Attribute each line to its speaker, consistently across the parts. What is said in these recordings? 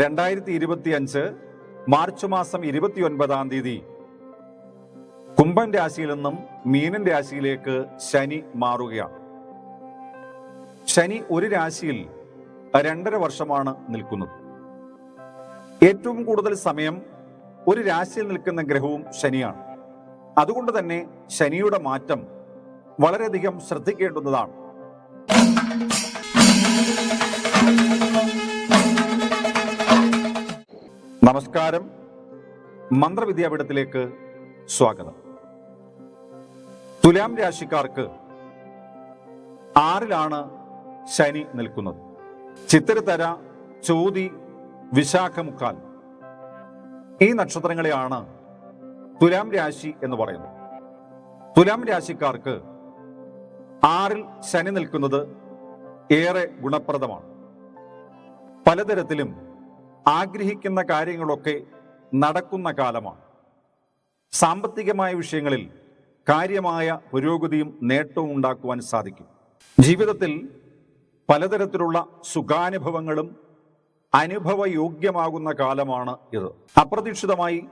Speaker 1: രണ്ടായിരത്തി ഇരുപത്തി അഞ്ച് മാർച്ച് മാസം ഇരുപത്തിയൊൻപതാം തീയതി കുംഭൻ രാശിയിൽ നിന്നും മീനൻ രാശിയിലേക്ക് ശനി മാറുകയാണ്. ശനി ഒരു രാശിയിൽ രണ്ടര വർഷമാണ് നിൽക്കുന്നത്. ഏറ്റവും കൂടുതൽ സമയം ഒരു രാശിയിൽ നിൽക്കുന്ന ഗ്രഹവും ശനിയാണ്. അതുകൊണ്ട് തന്നെ ശനിയുടെ മാറ്റം വളരെയധികം ശ്രദ്ധിക്കേണ്ടുന്നതാണ്. നമസ്കാരം. മന്ത്രവിദ്യാപീഠത്തിലേക്ക് സ്വാഗതം. തുലാം രാശിക്കാർക്ക് ആറിലാണ് ശനി നിൽക്കുന്നത്. ചിത്തിരത്തര ചോതി വിശാഖമുക്കാൽ ഈ നക്ഷത്രങ്ങളെയാണ് തുലാം രാശി എന്ന് പറയുന്നത്. തുലാം രാശിക്കാർക്ക് ആറിൽ ശനി നിൽക്കുന്നത് ഏറെ ഗുണപ്രദമാണ്. പലതരത്തിലും ആഗ്രഹിക്കുന്ന കാര്യങ്ങളൊക്കെ നടക്കുന്ന കാലമാണ്. സാമ്പത്തികമായ വിഷയങ്ങളിൽ കാര്യമായ പുരോഗതിയും നേട്ടവും ഉണ്ടാക്കുവാൻ സാധിക്കും. ജീവിതത്തിൽ പലതരത്തിലുള്ള സുഖാനുഭവങ്ങളും അനുഭവയോഗ്യമാകുന്ന കാലമാണ് ഇത്. അപ്രതീക്ഷിതമായി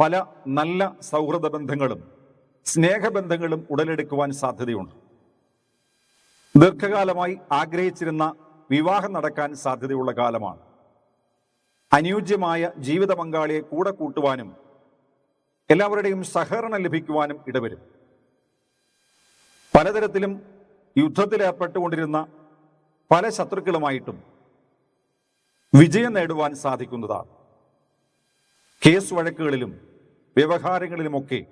Speaker 1: പല നല്ല സൗഹൃദ ബന്ധങ്ങളും സ്നേഹബന്ധങ്ങളും ഉടലെടുക്കുവാൻ സാധ്യതയുണ്ട്. ദീർഘകാലമായി ആഗ്രഹിച്ചിരുന്ന വിവാഹം നടക്കാൻ സാധ്യതയുള്ള കാലമാണ്. അനുയോജ്യമായ ജീവിത പങ്കാളിയെ കൂടെ കൂട്ടുവാനും എല്ലാവരുടെയും സഹകരണം ലഭിക്കുവാനും ഇടവരും. പലതരത്തിലും യുദ്ധത്തിലേർപ്പെട്ടുകൊണ്ടിരുന്ന പല ശത്രുക്കളുമായിട്ടും വിജയം നേടുവാൻ സാധിക്കുന്നതാണ്. കേസ് വഴക്കുകളിലും വ്യവഹാരങ്ങളിലുമൊക്കെ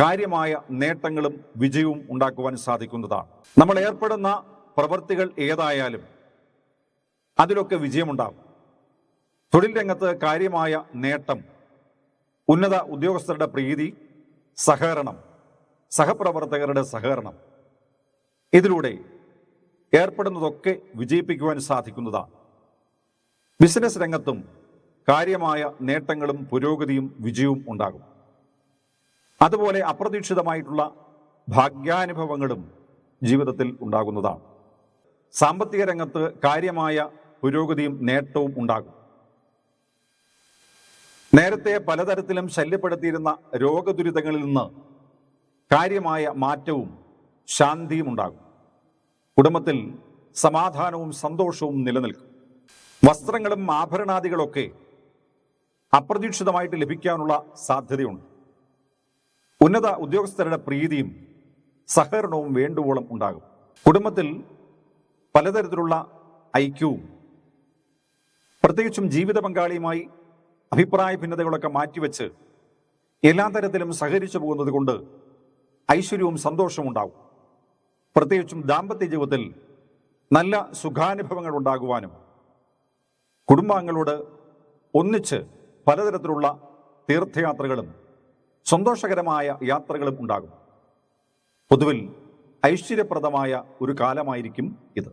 Speaker 1: കാര്യമായ നേട്ടങ്ങളും വിജയവും ഉണ്ടാക്കുവാൻ സാധിക്കുന്നതാണ്. നമ്മൾ ഏർപ്പെടുന്ന പ്രവൃത്തികൾ ഏതായാലും അതിലൊക്കെ വിജയമുണ്ടാകും. തൊഴിൽ രംഗത്ത് കാര്യമായ നേട്ടം ഉന്നത ഉദ്യോഗസ്ഥരുടെ പ്രീതി സഹകരണം സഹപ്രവർത്തകരുടെ സഹകരണം. ഇതിലൂടെ ഏർപ്പെടുന്നതൊക്കെ വിജയിപ്പിക്കുവാൻ സാധിക്കുന്നതാണ്. ബിസിനസ് രംഗത്തും കാര്യമായ നേട്ടങ്ങളും പുരോഗതിയും വിജയവും ഉണ്ടാകും. അതുപോലെ അപ്രതീക്ഷിതമായിട്ടുള്ള ഭാഗ്യാനുഭവങ്ങളും ജീവിതത്തിൽ ഉണ്ടാകുന്നതാണ്. സാമ്പത്തിക രംഗത്ത് കാര്യമായ പുരോഗതിയും നേട്ടവും ഉണ്ടാകും. നേരത്തെ പലതരത്തിലും ശല്യപ്പെടുത്തിയിരുന്ന രോഗദുരിതങ്ങളിൽ നിന്ന് കാര്യമായ മാറ്റവും ശാന്തിയും ഉണ്ടാകും. കുടുംബത്തിൽ സമാധാനവും സന്തോഷവും നിലനിൽക്കും. വസ്ത്രങ്ങളും ആഭരണാദികളൊക്കെ അപ്രതീക്ഷിതമായിട്ട് ലഭിക്കാനുള്ള സാധ്യതയുണ്ട്. ഉന്നത ഉദ്യോഗസ്ഥരുടെ പ്രീതിയും സഹകരണവും വേണ്ടുവോളം ഉണ്ടാകും. കുടുംബത്തിൽ പലതരത്തിലുള്ള ഐക്യവും പ്രത്യേകിച്ചും ജീവിത പങ്കാളിയുമായി അഭിപ്രായ ഭിന്നതകളൊക്കെ മാറ്റിവെച്ച് എല്ലാ തരത്തിലും സഹകരിച്ചു പോകുന്നത് കൊണ്ട് ഐശ്വര്യവും സന്തോഷവും ഉണ്ടാകും പ്രത്യേകിച്ചും ദാമ്പത്യ ജീവിതത്തിൽ നല്ല സുഖാനുഭവങ്ങൾ ഉണ്ടാകുവാനും കുടുംബാംഗങ്ങളോട് ഒന്നിച്ച് പലതരത്തിലുള്ള തീർത്ഥയാത്രകളും സന്തോഷകരമായ യാത്രകളും ഉണ്ടാകും. പൊതുവിൽ ഐശ്വര്യപ്രദമായ ഒരു കാലമായിരിക്കും ഇത്.